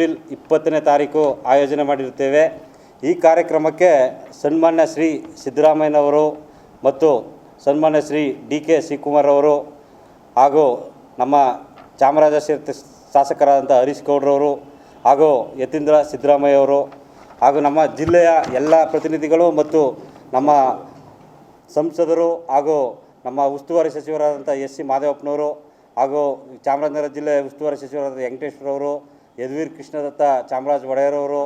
April ಇಪ್ಪತ್ತನೇ ತಾರೀಕು ಆಯೋಜನೆ ಮಾಡಿರುತ್ತೇವೆ. ಈ ಕಾರ್ಯಕ್ರಮಕ್ಕೆ ಸನ್ಮಾನ್ಯ ಶ್ರೀ ಸಿದ್ದರಾಮಯ್ಯನವರು ಮತ್ತು ಸನ್ಮಾನ್ಯ ಶ್ರೀ ಡಿ ಕೆ ಶಿವಕುಮಾರ್ ಅವರು ಹಾಗೂ ನಮ್ಮ ಚಾಮರಾಜ ಶಾಸಕರಾದಂಥ ಹರೀಶ್ ಗೌಡ್ರವರು ಹಾಗೂ ಯತೀಂದ್ರ ಸಿದ್ದರಾಮಯ್ಯ ಅವರು ಹಾಗೂ ನಮ್ಮ ಜಿಲ್ಲೆಯ ಎಲ್ಲ ಪ್ರತಿನಿಧಿಗಳು ಮತ್ತು ನಮ್ಮ ಸಂಸದರು ಹಾಗೂ ನಮ್ಮ ಉಸ್ತುವಾರಿ ಸಚಿವರಾದಂಥ ಎಸ್ ಸಿ ಮಾದೇವಪ್ಪನವರು ಹಾಗೂ ಚಾಮರಾಜನಗರ ಜಿಲ್ಲೆಯ ಉಸ್ತುವಾರಿ ಸಚಿವರಾದ ವೆಂಕಟೇಶ್ವರವರು ಯದುವೀರ್ ಕೃಷ್ಣದತ್ತ ಚಾಮರಾಜ ಒಡೆಯರವರು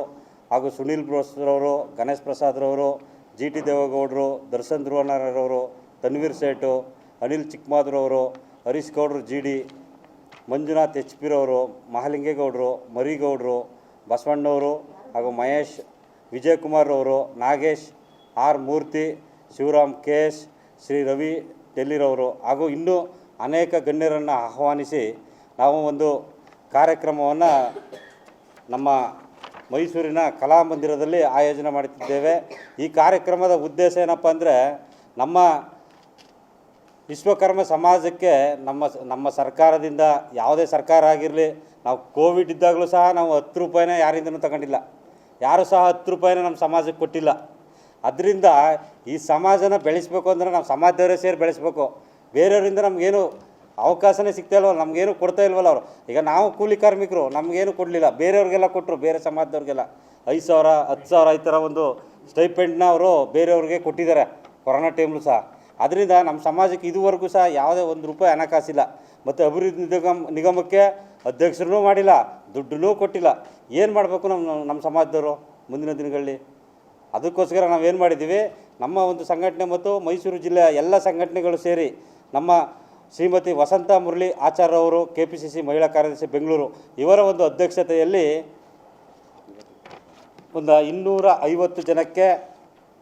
ಹಾಗೂ ಸುನೀಲ್ ಬ್ರೋಸ್ರವರು ಗಣೇಶ್ ಪ್ರಸಾದ್ರವರು, ಜಿ ಟಿ ದೇವೇಗೌಡರು, ದರ್ಶನ್ ಧ್ರುವನಾರವರು ತನ್ವೀರ್ ಸೇಠು, ಅನಿಲ್ ಚಿಕ್ಕಮಾದ್ರವರು, ಹರೀಶ್ ಗೌಡ್ರು, ಜಿ ಡಿ, ಮಂಜುನಾಥ್ ಎಚ್ ಪಿರವರು, ಮಹಾಲಿಂಗೇಗೌಡರು, ಮರಿಗೌಡರು, ಬಸವಣ್ಣವರು ಹಾಗೂ ಮಹೇಶ್ ವಿಜಯಕುಮಾರ್ ಅವರು Nagesh, R Murthy, Shivaram K S Shri Ravi, ಡೆಲ್ಲಿರವರು ಹಾಗೂ ಇನ್ನೂ ಅನೇಕ ಗಣ್ಯರನ್ನು ಆಹ್ವಾನಿಸಿ ನಾವು ಒಂದು ಕಾರ್ಯಕ್ರಮವನ್ನು ನಮ್ಮ ಮೈಸೂರಿನ ಕಲಾಮಂದಿರದಲ್ಲಿ ಆಯೋಜನೆ ಮಾಡುತ್ತಿದ್ದೇವೆ ಈ ಕಾರ್ಯಕ್ರಮದ ಉದ್ದೇಶ ಏನಪ್ಪ ಅಂದರೆ ನಮ್ಮ ವಿಶ್ವಕರ್ಮ ಸಮಾಜಕ್ಕೆ ನಮ್ಮ ನಮ್ಮ ಸರ್ಕಾರದಿಂದ ಯಾವುದೇ ಸರ್ಕಾರ ಆಗಿರಲಿ, ನಾವು ಕೋವಿಡ್ ಇದ್ದಾಗಲೂ ಸಹ ನಾವು ಹತ್ತು ರೂಪಾಯಿನ ಯಾರಿಂದನೂ ತಗೊಂಡಿಲ್ಲ. ಯಾರೂ ಸಹ ಹತ್ತು ರೂಪಾಯಿನ ನಮ್ಮ ಸಮಾಜಕ್ಕೆ ಕೊಟ್ಟಿಲ್ಲ. ಅದರಿಂದ ಈ ಸಮಾಜನ ಬೆಳೆಸಬೇಕು ಅಂದರೆ ನಾವು ಸಮಾಜದವರೇ ಸೇರಿ ಬೆಳೆಸಬೇಕು. ಬೇರೆಯವರಿಂದ ನಮಗೇನು ಅವಕಾಶನೇ ಸಿಗ್ತಾ ಇಲ್ವಲ್ಲ, ನಮಗೇನು ಕೊಡ್ತಾ ಇಲ್ವಲ್ಲ ಅವರು. ಈಗ ನಾವು ಕೂಲಿ ಕಾರ್ಮಿಕರು, ನಮಗೇನು ಕೊಡಲಿಲ್ಲ. ಬೇರೆಯವ್ರಿಗೆಲ್ಲ ಕೊಟ್ಟರು ಬೇರೆ ಸಮಾಜದವ್ರಿಗೆಲ್ಲ. ಐದು ಸಾವಿರ, ಹತ್ತು ಸಾವಿರ ಈ ಥರ ಒಂದು ಸ್ಟೈಪೆಂಡ್ನ ಅವರು ಬೇರೆಯವ್ರಿಗೆ ಕೊಟ್ಟಿದ್ದಾರೆ, ಕೊರೋನಾ ಟೈಮ್ಲು ಸಹ. ಅದರಿಂದ ನಮ್ಮ ಸಮಾಜಕ್ಕೆ ಇದುವರೆಗೂ ಸಹ ಯಾವುದೇ ಒಂದು ರೂಪಾಯಿ ಹಣಕಾಸಿಲ್ಲ. ಮತ್ತು ಅಭಿವೃದ್ಧಿ ನಿಗಮ, ನಿಗಮಕ್ಕೆ ಅಧ್ಯಕ್ಷರೂ ಮಾಡಿಲ್ಲ, ದುಡ್ಡನ್ನೂ ಕೊಟ್ಟಿಲ್ಲ. ಏನು ಮಾಡಬೇಕು ನಮ್ಮ ನಮ್ಮ ಸಮಾಜದವರು ಮುಂದಿನ ದಿನಗಳಲ್ಲಿ? ಅದಕ್ಕೋಸ್ಕರ ನಾವೇನು ಮಾಡಿದ್ದೀವಿ, ನಮ್ಮ ಒಂದು ಸಂಘಟನೆ ಮತ್ತು ಮೈಸೂರು ಜಿಲ್ಲೆಯ ಎಲ್ಲ ಸಂಘಟನೆಗಳು ಸೇರಿ ನಮ್ಮ ಶ್ರೀಮತಿ ವಸಂತ ಮುರಳಿ ಆಚಾರ್ಯ ಅವರು ಕೆ ಪಿ ಸಿ ಸಿ ಮಹಿಳಾ ಕಾರ್ಯದರ್ಶಿ ಬೆಂಗಳೂರು, ಇವರ ಒಂದು ಅಧ್ಯಕ್ಷತೆಯಲ್ಲಿ ಒಂದು ಇನ್ನೂರ ಐವತ್ತು ಜನಕ್ಕೆ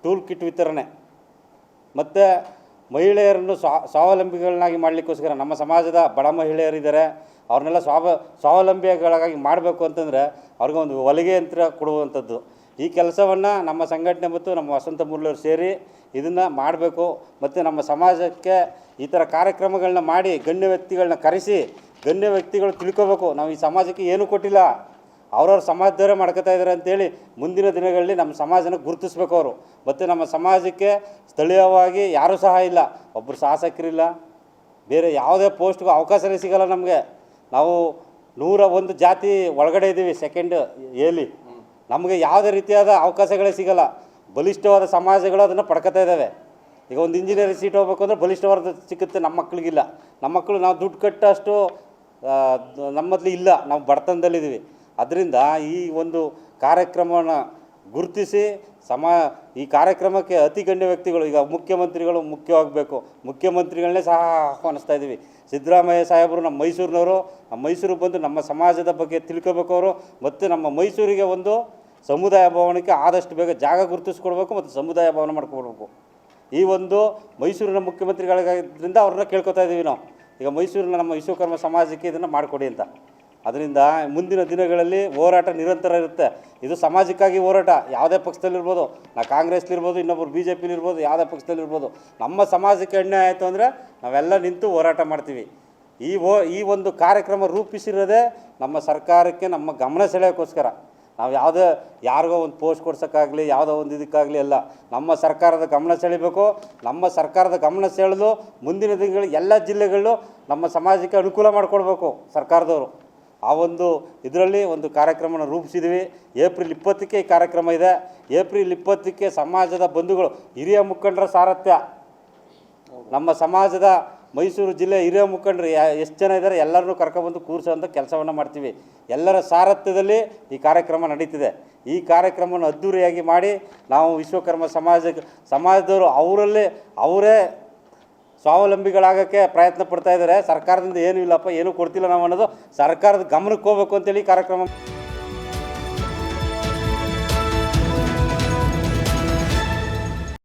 ಟೂಲ್ ಕಿಟ್ ವಿತರಣೆ. ಮತ್ತು ಮಹಿಳೆಯರನ್ನು ಸ್ವಾ, ಸ್ವಾವಲಂಬಿಗಳನ್ನಾಗಿ ಮಾಡಲಿಕ್ಕೋಸ್ಕರ ನಮ್ಮ ಸಮಾಜದ ಬಡ ಮಹಿಳೆಯರಿದ್ದಾರೆ. ಅವ್ರನ್ನೆಲ್ಲ ಸ್ವಾವ, ಸ್ವಾವಲಂಬಿಗಳಾಗಿ ಮಾಡಬೇಕು ಅಂತಂದರೆ ಅವ್ರಿಗೊಂದು ಹೊಲಿಗೆ ಯಂತ್ರ ಕೊಡುವಂಥದ್ದು. ಈ ಕೆಲಸವನ್ನು ನಮ್ಮ ಸಂಘಟನೆ ಮತ್ತು ನಮ್ಮ ವಸಂತ ಮುರಳಿಯವರು ಸೇರಿ ಇದನ್ನು ಮಾಡಬೇಕು ಮತ್ತು ನಮ್ಮ ಸಮಾಜಕ್ಕೆ ಈ ಥರ ಕಾರ್ಯಕ್ರಮಗಳನ್ನ ಮಾಡಿ ಗಣ್ಯ ವ್ಯಕ್ತಿಗಳನ್ನ ಕರೆಸಿ ಗಣ್ಯ ವ್ಯಕ್ತಿಗಳು ತಿಳ್ಕೊಬೇಕು. ನಾವು ಈ ಸಮಾಜಕ್ಕೆ ಏನೂ ಕೊಟ್ಟಿಲ್ಲ. ಅವ್ರವ್ರ ಸಮಾಜದವರೇ ಮಾಡ್ಕೋತಾ ಇದ್ದಾರೆ ಅಂತೇಳಿ ಮುಂದಿನ ದಿನಗಳಲ್ಲಿ ನಮ್ಮ ಸಮಾಜನ ಗುರುತಿಸ್ಬೇಕು ಅವರು. ಮತ್ತು ನಮ್ಮ ಸಮಾಜಕ್ಕೆ ಸ್ಥಳೀಯವಾಗಿ ಯಾರೂ ಸಹ ಇಲ್ಲ. ಒಬ್ಬರು ಶಾಸಕರಿಲ್ಲ. ಬೇರೆ ಯಾವುದೇ ಪೋಸ್ಟ್ಗೂ ಅವಕಾಶನೇ ಸಿಗಲ್ಲ ನಮಗೆ. ನಾವು ನೂರ ಒಂದು ಜಾತಿ ಒಳಗಡೆ ಇದ್ದೀವಿ ಸೆಕೆಂಡ್ ಏಲಿ ನಮಗೆ ಯಾವುದೇ ರೀತಿಯಾದ ಅವಕಾಶಗಳೇ ಸಿಗಲ್ಲ. ಬಲಿಷ್ಠವಾದ ಸಮಾಜಗಳು ಅದನ್ನು ಪಡ್ಕೊತಾ ಇದ್ದಾವೆ. ಈಗ ಒಂದು ಇಂಜಿನಿಯರಿಂಗ್ ಸೀಟ್ ಹೋಗ್ಬೇಕು ಅಂದರೆ ಬಲಿಷ್ಠವಾದ ಸಿಕ್ಕುತ್ತೆ ನಮ್ಮ ಮಕ್ಕಳಿಗಿಲ್ಲ ನಮ್ಮ ಮಕ್ಕಳು ನಾವು ದುಡ್ಡು ಕಟ್ಟಷ್ಟು ನಮ್ಮಲ್ಲಿ ಇಲ್ಲ. ನಾವು ಬಡತನದಲ್ಲಿದ್ದೀವಿ. ಅದರಿಂದ ಈ ಒಂದು ಕಾರ್ಯಕ್ರಮವನ್ನು ಗುರುತಿಸಿ ಸಮ, ಈ ಕಾರ್ಯಕ್ರಮಕ್ಕೆ ಅತಿ ಗಣ್ಯ ವ್ಯಕ್ತಿಗಳು, ಈಗ ಮುಖ್ಯಮಂತ್ರಿಗಳು ಮುಖ್ಯವಾಗಬೇಕು. ಮುಖ್ಯಮಂತ್ರಿಗಳನ್ನೇ ಸಹ ಆಹ್ವಾನಿಸ್ತಾ ಇದ್ದೀವಿ. ಸಿದ್ದರಾಮಯ್ಯ ಸಾಹೇಬರು ನಮ್ಮ ಮೈಸೂರಿನವರು. ಮೈಸೂರಿಗೆ ಬಂದು ನಮ್ಮ ಸಮಾಜದ ಬಗ್ಗೆ ತಿಳ್ಕೊಬೇಕು ಅವರು. ಮತ್ತು ನಮ್ಮ ಮೈಸೂರಿಗೆ ಒಂದು ಸಮುದಾಯ ಭವನಕ್ಕೆ ಆದಷ್ಟು ಬೇಗ ಜಾಗ ಗುರುತಿಸ್ಕೊಡ್ಬೇಕು ಮತ್ತು ಸಮುದಾಯ ಭವನ ಮಾಡ್ಕೊಡ್ಬೇಕು. ಈ ಒಂದು ಮೈಸೂರಿನ ಮುಖ್ಯಮಂತ್ರಿಗಳಿಗಾಗಿದ್ದರಿಂದ ಅವ್ರನ್ನ ಕೇಳ್ಕೊತಾ ಇದ್ದೀವಿ ನಾವು. ಈಗ ಮೈಸೂರಿನ ನಮ್ಮ ವಿಶ್ವಕರ್ಮ ಸಮಾಜಕ್ಕೆ ಇದನ್ನು ಮಾಡಿಕೊಡಿ ಅಂತ. ಅದರಿಂದ ಮುಂದಿನ ದಿನಗಳಲ್ಲಿ ಹೋರಾಟ ನಿರಂತರ ಇರುತ್ತೆ. ಇದು ಸಮಾಜಕ್ಕಾಗಿ ಹೋರಾಟ. ಯಾವುದೇ ಪಕ್ಷದಲ್ಲಿರ್ಬೋದು, ನಾ ಕಾಂಗ್ರೆಸ್ಲಿರ್ಬೋದು ಇನ್ನೊಬ್ಬರು ಬಿ ಜೆ ಪಿಲಿರ್ಬೋದು ಯಾವುದೇ ಪಕ್ಷದಲ್ಲಿರ್ಬೋದು. ನಮ್ಮ ಸಮಾಜಕ್ಕೆ ಅನ್ಯಾಯ ಆಯಿತು ಅಂದರೆ ನಾವೆಲ್ಲ ನಿಂತು ಹೋರಾಟ ಮಾಡ್ತೀವಿ. ಈ ಈ ಒಂದು ಕಾರ್ಯಕ್ರಮ ರೂಪಿಸಿರೋದೇ ನಮ್ಮ ಸರ್ಕಾರಕ್ಕೆ ನಮ್ಮ ಗಮನ ಸೆಳೆಯೋಕ್ಕೋಸ್ಕರ. ನಾವು ಯಾವುದೇ, ಯಾರಿಗೋ ಒಂದು ಪೋಸ್ಟ್ ಕೊಡ್ಸೋಕ್ಕಾಗಲಿ, ಯಾವುದೋ ಒಂದು ಇದಕ್ಕಾಗಲಿ ಅಲ್ಲ ನಮ್ಮ ಸರ್ಕಾರದ ಗಮನ ಸೆಳಿಬೇಕು. ನಮ್ಮ ಸರ್ಕಾರದ ಗಮನ ಸೆಳೆದು ಮುಂದಿನ ದಿನಗಳು ಎಲ್ಲ ಜಿಲ್ಲೆಗಳಲ್ಲೂ ನಮ್ಮ ಸಮಾಜಕ್ಕೆ ಅನುಕೂಲ ಮಾಡಿಕೊಡ್ಬೇಕು ಸರ್ಕಾರದವರು. ಆ ಒಂದು ಇದರಲ್ಲಿ ಒಂದು ಕಾರ್ಯಕ್ರಮನ ರೂಪಿಸಿದ್ವಿ. ಏಪ್ರಿಲ್ ಇಪ್ಪತ್ತಕ್ಕೆ ಈ ಕಾರ್ಯಕ್ರಮ ಇದೆ. ಏಪ್ರಿಲ್ ಇಪ್ಪತ್ತಕ್ಕೆ ಸಮಾಜದ ಬಂಧುಗಳು, ಹಿರಿಯ ಮುಖಂಡರ ಸಾರಥ್ಯ. ನಮ್ಮ ಸಮಾಜದ ಮೈಸೂರು ಜಿಲ್ಲೆ ಹಿರಿಯ ಮುಖಂಡರು ಎಷ್ಟು ಜನ ಇದ್ದಾರೆ ಎಲ್ಲರನ್ನೂ ಕರ್ಕೊಬಂದು ಕೂರಿಸೋಂಥ ಕೆಲಸವನ್ನು ಮಾಡ್ತೀವಿ. ಎಲ್ಲರ ಸಾರಥ್ಯದಲ್ಲಿ ಈ ಕಾರ್ಯಕ್ರಮ ನಡೀತಿದೆ. ಈ ಕಾರ್ಯಕ್ರಮವನ್ನು ಅದ್ದೂರಿಯಾಗಿ ಮಾಡಿ ನಾವು ವಿಶ್ವಕರ್ಮ ಸಮಾಜ, ಸಮಾಜದವರು ಅವರಲ್ಲೇ ಅವರೇ ಸ್ವಾವಲಂಬಿಗಳಾಗೋಕ್ಕೆ ಪ್ರಯತ್ನ ಪಡ್ತಾ ಇದ್ದಾರೆ. ಸರ್ಕಾರದಿಂದ ಏನೂ ಇಲ್ಲಪ್ಪ, ಏನೂ ಕೊಡ್ತಿಲ್ಲ ನಾವು ಅನ್ನೋದು ಸರ್ಕಾರದ ಗಮನಕ್ಕೆ ಹೋಗ್ಬೇಕು ಅಂತೇಳಿ ಕಾರ್ಯಕ್ರಮ